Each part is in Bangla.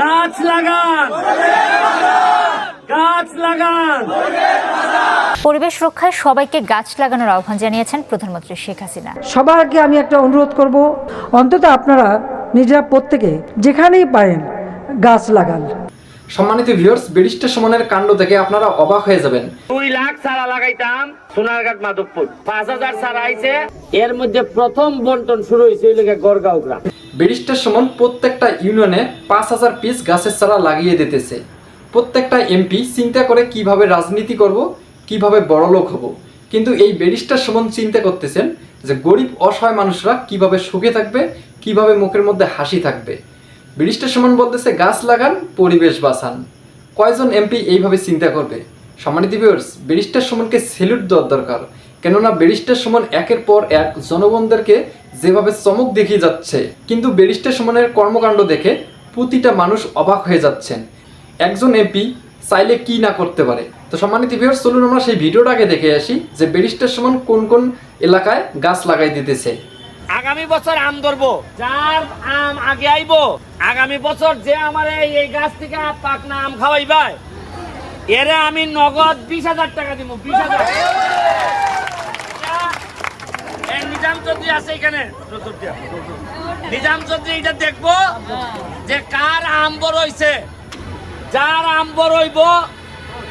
গাছ লাগান। গাছ লাগান। পরিবেশ রক্ষায় সবাইকে গাছ লাগানোর আহ্বান জানিয়েছেন প্রধানমন্ত্রী শেখ হাসিনা। সবার আগে আমি একটা অনুরোধ করব অন্তত আপনারা নিজেরা প্রত্যেকে যেখানেই পারেন গাছ লাগান। সম্মানিত ভিউয়ার্স ব্যারিস্টার সমানের কাণ্ড দেখে আপনারা অবাক হয়ে যাবেন। দুই লাখ চারা লাগাইতাম সোনারঘাট মাধবপুর। পাঁচ হাজার চারা আইছে। এর মধ্যে প্রথম বন্টন শুরু হয়েছে গড়গাঁও গ্রাম। ব্যারিস্টার সমান প্রত্যেকটা ইউনিয়নে পাঁচ হাজার পিস গাছের চারা লাগিয়ে দিতেছে। প্রত্যেকটা এমপি চিন্তা করে কীভাবে রাজনীতি করব, কীভাবে বড়লোক হব। কিন্তু এই ব্যারিস্টার সমান চিন্তা করতেছেন যে গরিব অসহায় মানুষরা কীভাবে সুখে থাকবে, কীভাবে মুখের মধ্যে হাসি থাকবে। ব্যারিস্টার সমান বলতেছে, গাছ লাগান, পরিবেশ বাঁচান। কয়জন এমপি এইভাবে চিন্তা করবে? সম্মানিত ভিউয়ার্স ব্যারিস্টার সমানকে সেলুট দেওয়ার দরকার। কেননা ব্যারিস্টার সমান একের পর এক জনগণদেরকে যেভাবে চমক দেখিয়ে যাচ্ছে, কিন্তু ব্যারিস্টার সমানের কর্মকাণ্ড দেখে প্রতিটা মানুষ অবাক হয়ে যাচ্ছেন। একজন এমপি চাইলে কি না করতে পারে? তো সম্মানিত ভিউয়ার্স চলুন আমরা সেই ভিডিওটাকে দেখে আসি যে ব্যারিস্টার সমান কোন কোন এলাকায় গাছ লাগাই দিতেছে। আগামী বছর আম ধরবো, যার আম আগে আইবো, আগামী বছর যে আমার এই গাছ থেকে পাকনা আম খাওয়াইবাই, এরে আমি নগদ বিশ হাজার টাকা দিব বিশ হাজার এই নিজাম চৌধুরী আছে এখানে। নিজাম চৌধুরী এটা দেখব যে কার আম বড় হইছে। যার আম হইব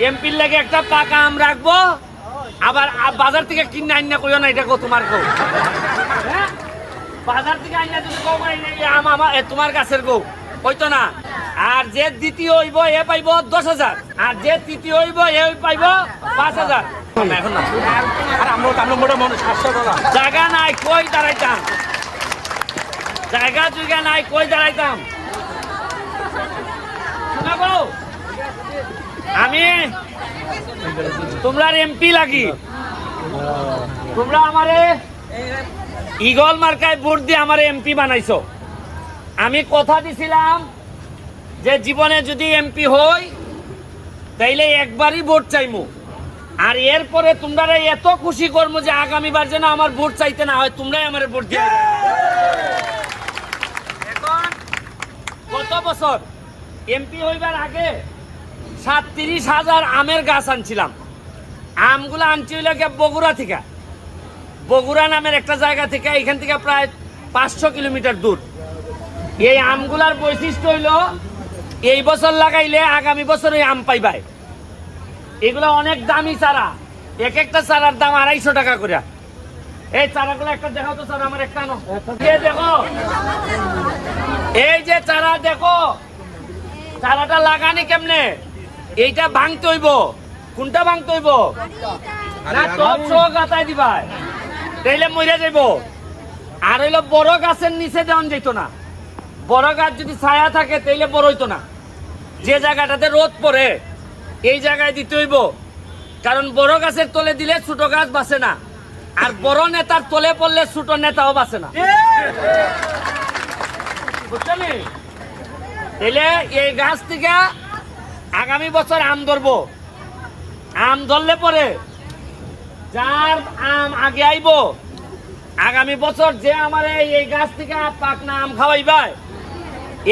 এমপির লাগে একটা পাকা আম রাখব আবার বাজার থেকে কিনে আইনা কইও না এটা গো তোমার গো। হ্যাঁ? বাজার থেকে আইনা যদি কও ভাই, আম আমার তোমার গাছের গো। হইতো না? আর যে দ্বিতীয় হইব এ পাইব দশ হাজার। আর যে তৃতীয় হইব এ পাইব পাঁচ হাজার। জায়গা নাই, কই দাঁড়াইতাম? জায়গা জুগা নাই, কই দাঁড়াইতাম? আমি তোমরা এমপি লাগি। তোমরা আমারে ইগল মার্কায় ভোট দিয়ে আমার এমপি বানাইছো। আমি কথা দিছিলাম যে জীবনে যদি এমপি হই, তাইলে একবারই ভোট চাইমু। আর এরপরে তোমরা এত খুশি করব যে আগামীবার যেন আমার ভোট চাইতে না হয়, তোমরাই আমার ভোট দিয়ে এখন গত বছর এমপি হইবার আগে সাতত্রিশ হাজার আমের গাছ আনছিলাম। আমগুলো আনছি হইলে বগুড়া থেকে। বগুড়া নামের একটা জায়গা থেকে এখান থেকে প্রায় পাঁচশো কিলোমিটার দূর। এই আমগুলার বৈশিষ্ট্য হইল, এই বছর লাগাইলে আগামী বছর ওই আম পাইবাই। এগুলো অনেক দামি চারা। এক একটা চারার দাম আড়াইশো টাকা করে এই চারাগুলো একটা দেখাও তো চারা আমার একটা দেখো। এই যে চারা দেখো। চারাটা লাগানি কেমনে? এইটা ভাঙতে হইব। কোনটা ভাঙতে হইব? না টপ সহ গাতাই দিবাই তাইলে মরে যাইব। আর হইল বড় গাছের নিচে দেওয়ান যেত না। বড় গাছ যদি ছায়া থাকে তাইলে বড় হইতো না। যে জায়গাটাতে রোদ পড়ে এই জায়গায় দিতে হইব। কারণ বড় গাছের তলে দিলে ছোট গাছ বাঁচে না। আর বড় নেতার তলে পড়লে ছোট নেতাও বাঁচে না। তাইলে এই গাছ থেকে আগামী বছর আম ধরবো। আম ধরলে পরে যার আম আগে আইব, আগামী বছর যে আমার এই গাছ থেকে পাকনা আম খাওয়াইবাই,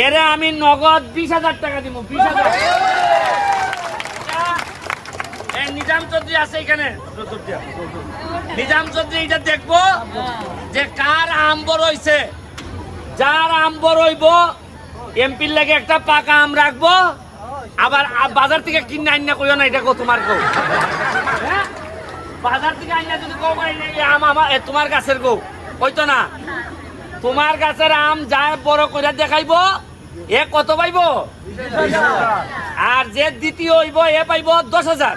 এরে আমি নগদ বিশ হাজার টাকা দিব বিশ হাজার। নিজাম চৌধুরী আছে এখানে। নিজাম চৌধুরী এটা দেখব যে কার আম বড় হইছে। যার আম বড় হইব এমপির লাগে একটা পাকা আম রাখব আবার বাজার থেকে কিনে আইনা কইও না এটা গো তোমার গো হ্যাঁ? বাজার থেকে আইনা যদি কও ভাই, আম আমার তোমার গাছের গো হইতো না? তোমার গাছের আম যা বড় করে দেখাইবো এ কত পাইব? আর যে দ্বিতীয় হইব এ পাইব দশ হাজার।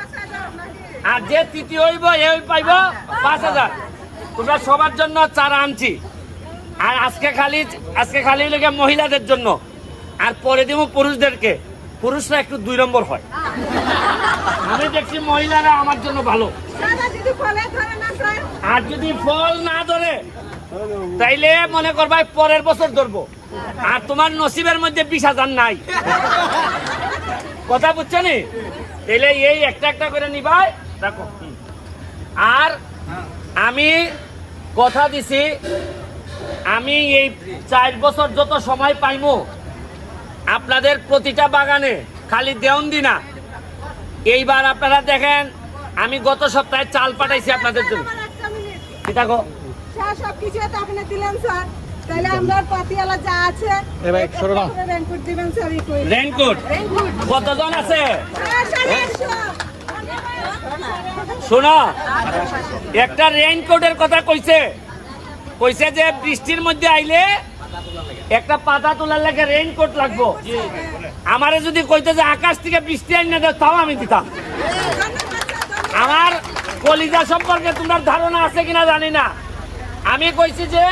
আর যে তৃতীয় হইব এ পাইব পাঁচ হাজার। তোমরা সবার জন্য চারা আনছি। আর আজকে খালি আজকে খালি লেগে মহিলাদের জন্য। আর পরে দিব পুরুষদেরকে। পুরুষরা একটু দুই নম্বর হয়। আমি দেখছি মহিলারা আমার জন্য ভালো। আর যদি ফল না ধরে তাইলে মনে করবাই পরের বছর ধরবো। আর তোমার নসিবের মধ্যে বিশ হাজার নাই। কথা বুঝছ নি? তাইলে এই একটা একটা করে নিবাই। আর আমি কথা দিছি আমি এই চার বছর যত সময় পাইমু আপনাদের প্রতিটা বাগানে খালি দেওয়ন্দি না। এইবার আপনারা দেখেন আমি গত সপ্তাহে চাল পাঠাইছি আপনাদের জন্য। কতজন আছে? আটশো। শোনো একটা রেইনকোটের কথা কইছে। কইছে যে বৃষ্টির মধ্যে আইলে একটা পাতা তোলার লাগে রেইনকোট লাগবো। আমারে যদি কইতে যে আকাশ থেকে বৃষ্টি আইনে দাও তাও আমি দিতাম। আমার কলিজা সম্পর্কে তোমার ধারণা আছে কিনা জানি না। আমি কইছি যে।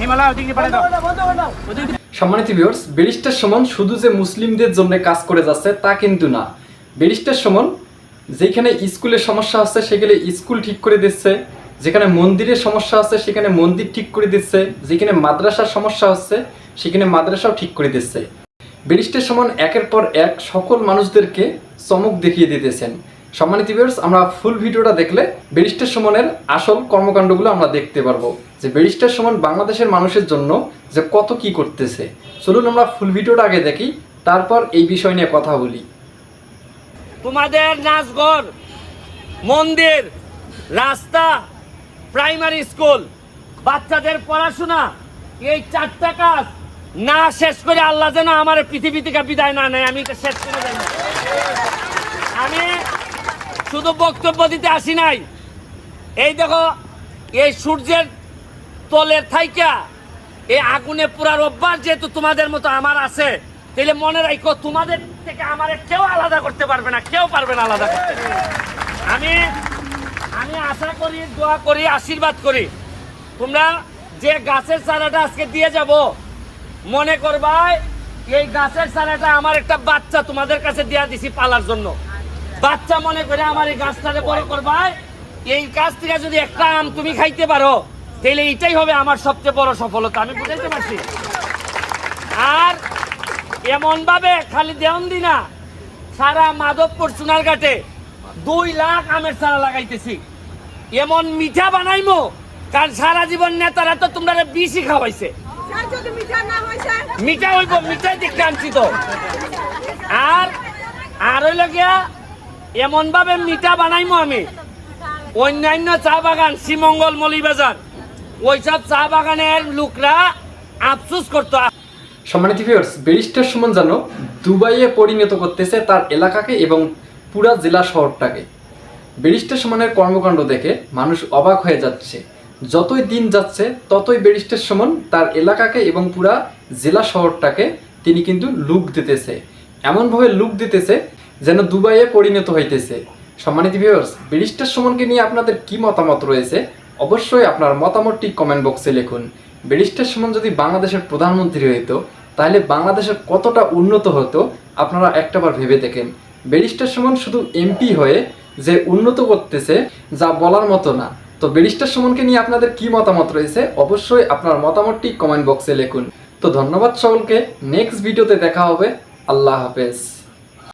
হিমালয় ওদিকে পাঠিয়ে দাও। সম্মানিত ভিউয়ার্স ব্যারিস্টার সুমন শুধু যে মুসলিমদের জন্য কাজ করে যাচ্ছে তা কিন্তু না। ব্যারিস্টার সুমন যেখানে স্কুলের সমস্যা আছে সেখানে স্কুল ঠিক করে দিচ্ছে, যেখানে মন্দিরের সমস্যা আছে সেখানে মন্দির ঠিক করে দিচ্ছে, যেখানে মাদ্রাসার সমস্যা হচ্ছে, সেখানে মাদ্রাসাও ঠিক করে দিচ্ছে। ব্যারিস্টার সমান একের পর এক সকল মানুষদেরকে চমক দেখিয়ে দিতেছেন। সম্মানিত ভিউয়ার্স আমরা ফুল ভিডিওটা দেখলে ব্যারিস্টার সুমনের আসল কর্মকাণ্ডগুলো আমরা দেখতে পারব। যে ব্যারিস্টার সুমন বাংলাদেশের মানুষের জন্য যে কত কি করতেছে। চলুন আমরা ফুল ভিডিওটা আগে দেখি, তারপর এই বিষয় নিয়ে কথা বলি। তোমাদের নাচঘর, মন্দির, রাস্তা প্রাইমারি স্কুল বাচ্চাদের পড়াশোনা, এই চারটা কাজ না শেষ করে আল্লাহ যেন আমার পৃথিবী থেকে বিদায় না নেয়, আমি শেষ করে দেব। আমি শুধু বক্তব্য দিতে আসি নাই। এই দেখো, এই সূর্যের তলের থাইকা, এই আগুনে পুরার অভ্যাস যেহেতু তোমাদের মতো আমার আছে তাহলে মনে রাখো তোমাদের থেকে আমার কেউ আলাদা করতে পারবে না, কেউ পারবে না আলাদা করতে। আমি আমি আশা করি, দোয়া করি, আশীর্বাদ করি। তোমরা যে গাছের চারাটা আজকে দিয়ে যাব, মনে করবাই, এই গাছের চারাটা আমার একটা বাচ্চা তোমাদের কাছে দেয়া দিছি পালার জন্য। বাচ্চা মনে করে আমার এই গাছটাকে বড় করবাই এই গাছ থেকে যদি একটা আম তুমি খাইতে পারো, তাহলে এটাই হবে আমার সবচেয়ে বড় সফলতা। আমি বুঝাইতে পারছি? আর এমন ভাবে খালি দেওন দি না, সারা মাধবপুর সোনারঘাটে দুই লাখ আমের চারা লাগাইতেছি। এমন মিঠা বানাইমো, কারণ সারা জীবন নেতারা তো তোমরা বিশি খাওয়াইছে। মিঠা হইব, মিঠাই দেখতে আনছি তো। আর আর হইল গিয়া এমন ভাবে মিঠা বানাইমো আমি। অন্যান্য চা বাগান, শ্রীমঙ্গল মলিবাজার, ওইসব চা বাগানের লোকরা আফসোস করতো। সম্মানিত ভিউয়ার্স ব্যারিস্টার সুমন যেন দুবাইয়ে পরিণত করতেছে তার এলাকাকে এবং পুরা জেলা শহরটাকে। ব্যারিস্টার সুমনের কর্মকাণ্ড দেখে মানুষ অবাক হয়ে যাচ্ছে। যতই দিন যাচ্ছে, ততই ব্যারিস্টার সুমন তার এলাকাকে এবং পুরা জেলা শহরটাকে তিনি কিন্তু লুক দিতেছে। এমনভাবে লুক দিতেছে যেন দুবাইয়ে পরিণত হইতেছে। সম্মানিত ভিউয়ার্স ব্যারিস্টার সুমনকে নিয়ে আপনাদের কি মতামত রয়েছে, অবশ্যই আপনার মতামতটি কমেন্ট বক্সে লিখুন। ব্যারিস্টার সুমন যদি বাংলাদেশের প্রধানমন্ত্রী হইতো, তাহলে বাংলাদেশের কতটা উন্নত হতো, আপনারা একটাবার ভেবে দেখেন। ব্যারিস্টার সুমন শুধু এমপি হয়ে যে উন্নত করতেছে, যা বলার মতো না। তো ব্যারিস্টার সুমনকে নিয়ে আপনাদের কি মতামত রয়েছে, অবশ্যই আপনার মতামতটি কমেন্ট বক্সে লিখুন। তো ধন্যবাদ সকলকে নেক্সট ভিডিওতে দেখা হবে। আল্লাহ হাফেজ।